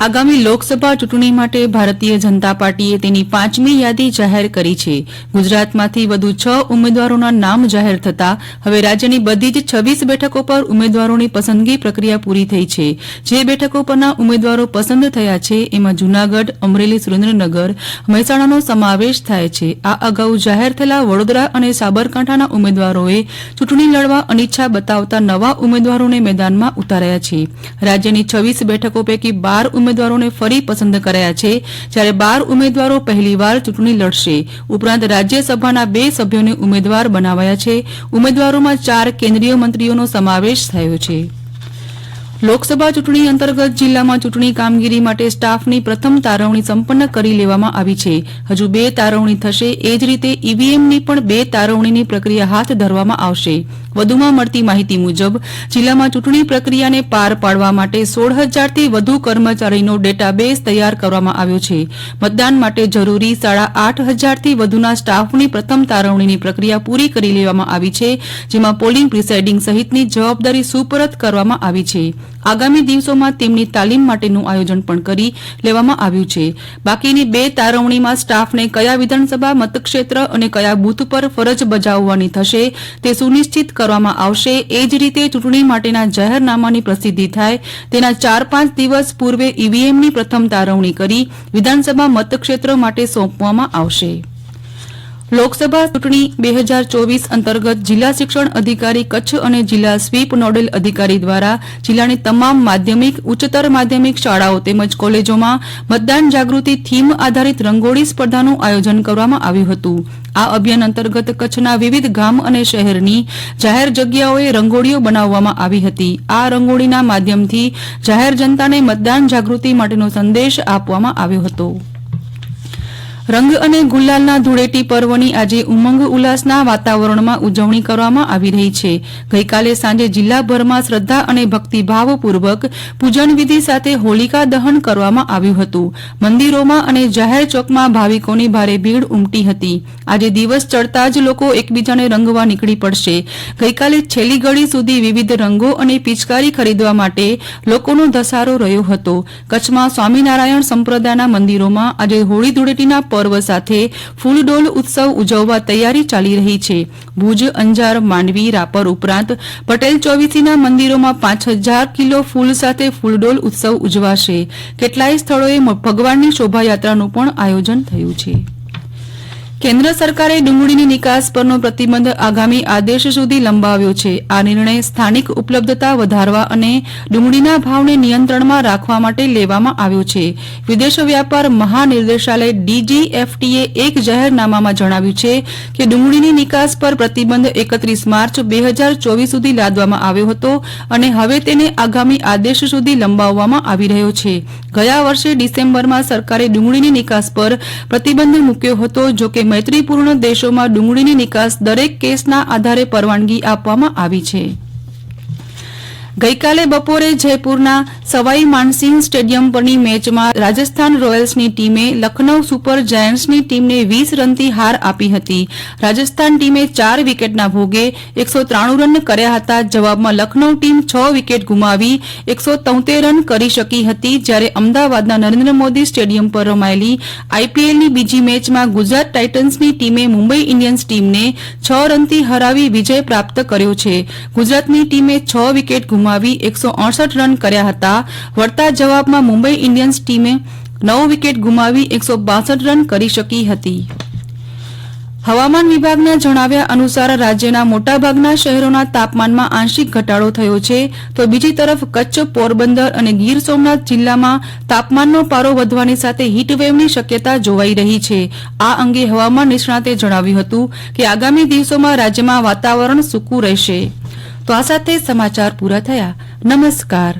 આગામી લોકસભા ચૂંટણી માટે ભારતીય જનતા પાર્ટીએ તેની પાંચમી યાદી જાહેર કરી છે. ગુજરાતમાંથી વધુ છ ઉમેદવારોના નામ જાહેર થતાં હવે રાજ્યની બધી જ છવ્વીસ બેઠકો પર ઉમેદવારોની પસંદગી પ્રક્રિયા પૂરી થઈ છે. જે બેઠકો પરના ઉમેદવારો પસંદ થયા છે એમાં જૂનાગઢ, અમરેલી, સુરેન્દ્રનગર, મહેસાણાનો સમાવેશ થાય છે. આ અગાઉ જાહેર થયેલા વડોદરા અને સાબરકાંઠાના ઉમેદવારોએ ચૂંટણી લડવા અનિચ્છા બતાવતા નવા ઉમેદવારોને મેદાનમાં ઉતાર્યા છે. રાજ્યની છવ્વીસ બેઠકો પૈકી બાર ઉમેદવારોને ફરી પસંદ કરાયા છે, જ્યારે બાર ઉમેદવારો પહેલીવાર ચૂંટણી લડશે. ઉપરાંત રાજ્યસભાના બે સભ્યોને ઉમેદવાર બનાવાયા છે. ઉમેદવારોમાં ચાર કેન્દ્રીય મંત્રીઓનો સમાવેશ થયો છે. લોકસભા ચૂંટણી અંતર્ગત જિલ્લામાં ચૂંટણી કામગીરી માટે સ્ટાફની પ્રથમ તારવણી સંપન્ન કરી લેવામાં આવી છે. હજુ બે તારવણી થશે, એ જ રીતે ઈવીએમની પણ બે તારવણીની પ્રક્રિયા હાથ ધરવામાં આવશે. વધુમાં મળતી માહિતી મુજબ, જિલ્લામાં ચૂંટણી પ્રક્રિયાને પાર પાડવા માટે સોળ હજારથી વધુ કર્મચારીનો ડેટાબેઝ તૈયાર કરવામાં આવ્યો છે. મતદાન માટે જરૂરી સાડા આઠ હજારથી વધુના સ્ટાફની પ્રથમ તારવણીની પ્રક્રિયા પૂરી કરી લેવામાં આવી છે, જેમાં પોલિંગ, પ્રિસાઇડિંગ સહિતની જવાબદારી સુપરત કરવામાં આવી છે. આગામી દિવસોમાં તેમની તાલીમ માટેનું આયોજન પણ કરી લેવામાં આવ્યું છે. બાકીની બે તારવણીમાં સ્ટાફને કયા વિધાનસભા, મતક્ષેત્ર અને કયા બૂથ પર ફરજ બજાવવાની થશે, તે સુનિશ્ચિત કરવામાં આવશે. એ જ રીતે ચૂંટણી માટેના જાહેરનામાની પ્રસિદ્ધિ થાય. તેના ચાર પાંચ દિવસ પૂર્વે ઈવીએમની પ્રથમ તારવણી કરી વિધાનસભા મતક્ષેત્ર માટે સોંપવામાં આવશે. લોકસભા ચૂંટણી બે હજાર ચોવીસ અંતર્ગત જિલ્લા શિક્ષણ અધિકારી કચ્છ અને જિલ્લા સ્વીપ નોડલ અધિકારી દ્વારા જિલ્લાની તમામ માધ્યમિક, ઉચ્ચતર માધ્યમિક શાળાઓ તેમજ કોલેજોમાં મતદાન જાગૃતિ થીમ આધારિત રંગોળી સ્પર્ધાનું આયોજન કરવામાં આવ્યું હતું. આ અભિયાન અંતર્ગત કચ્છના વિવિધ ગામ અને શહેરની જાહેર જગ્યાઓએ રંગોળીઓ બનાવવામાં આવી હતી. આ રંગોળીના માધ્યમથી જાહેર જનતાને મતદાન જાગૃતિ માટેનો સંદેશ આપવામાં આવ્યો હતો. રંગ અને ગુલાલના ધૂળેટી પર્વની આજે ઉમંગ ઉલ્લાસના વાતાવરણમાં ઉજવણી કરવામાં આવી રહી છે. ગઈકાલે સાંજે જિલ્લાભરમાં શ્રદ્ધા અને ભક્તિભાવપૂર્વક પૂજન વિધિ સાથે હોલિકા દહન કરવામાં આવ્યું હતું. મંદિરોમાં અને જાહેર ચોકમાં ભાવિકોની ભારે ભીડ ઉમટી હતી. આજે દિવસ ચડતા જ લોકો એકબીજાને રંગવા નીકળી પડશે. ગઈકાલે છેલ્લી ઘડી સુધી વિવિધ રંગો અને પિચકારી ખરીદવા માટે લોકોનો ધસારો રહ્યો હતો. કચ્છમાં સ્વામિનારાયણ સંપ્રદાયના મંદિરોમાં આજે હોળી ધૂળેટીના પર્વ સાથે ફૂલડોલ ઉત્સવ ઉજવવા તૈયારી ચાલી રહી છે. ભુજ, અંજાર, માંડવી, રાપર ઉપરાંત પટેલ ચોવીસીના મંદિરોમાં પાંચ હજાર કિલો ફૂલ સાથે ફૂલડોલ ઉત્સવ ઉજવાશે. કેટલાય સ્થળોએ ભગવાનની શોભાયાત્રાનું પણ આયોજન થયું છે. કેન્દ્ર સરકારે ડુંગળીની નિકાસ પરનો પ્રતિબંધ આગામી આદેશ સુધી લંબાવ્યો છે. આ નિર્ણય સ્થાનિક ઉપલબ્ધતા વધારવા અને ડુંગળીના ભાવને નિયંત્રણમાં રાખવા માટે લેવામાં આવ્યો છે. વિદેશ વ્યાપાર મહાનિર્દેશાલય ડીજીએફટીએ એક જાહેરનામામાં જણાવ્યું છે કે ડુંગળીની નિકાસ પર પ્રતિબંધ એકત્રીસ માર્ચ બે હજાર ચોવીસ સુધી લાદવામાં આવ્યો હતો અને હવે તેને આગામી આદેશ સુધી લંબાવવામાં આવી રહ્યો છે. ગયા વર્ષે ડિસેમ્બરમાં સરકારે ડુંગળીની નિકાસ પર પ્રતિબંધ મૂક્યો હતો જો કે મૈત્રીપૂર્ણ દેશોમાં ડુંગળીની નિકાસ દરેક કેસના આધારે પરવાનગી આપવામાં આવી છે. ગઈકાલે બપોરે જયપુરના સવાઈ માનસિંહ સ્ટેડિયમ પરની મેચમાં રાજસ્થાન રોયલ્સની ટીમે લખનૌ સુપર જાયન્ટ્સની ટીમને વીસ રનથી હાર આપી હતી. રાજસ્થાન ટીમે ચાર વિકેટના ભોગે એકસો ત્રાણું રન કર્યા હતા. જવાબમાં લખનૌ ટીમ છ વિકેટ ગુમાવી એકસો તોતેર રન કરી શકી હતી જ્યારે અમદાવાદના નરેન્દ્ર મોદી સ્ટેડિયમ પર રમાયેલી આઈપીએલની બીજી મેચમાં ગુજરાત ટાઇટન્સની ટીમે મુંબઈ ઇન્ડિયન્સ ટીમને છ રનથી હરાવી વિજય પ્રાપ્ત કર્યો છે. ગુજરાતની ટીમે છ વિકેટ ગુમાવી એકસો અડસઠ રન કર્યા હતા. વળતા જવાબમાં મુંબઈ ઇન્ડિયન્સ ટીમે નવ વિકેટ ગુમાવી એકસો બાસઠ રન કરી શકી હતી. હવામાન વિભાગના જણાવ્યા અનુસાર રાજ્યના મોટાભાગના શહેરોના તાપમાનમાં આંશિક ઘટાડો થયો છે. તો બીજી તરફ કચ્છ, પોરબંદર અને ગીર સોમનાથ જિલ્લામાં તાપમાનનો પારો વધવાની સાથે હીટવેવની શક્યતા જોવાઈ રહી છે. આ અંગે હવામાન નિષ્ણાતે જણાવ્યું હતું કે આગામી દિવસોમાં રાજ્યમાં વાતાવરણ સૂકું રહેશે. તો આ સાથે સમાચાર પૂરા થયા નમસ્કાર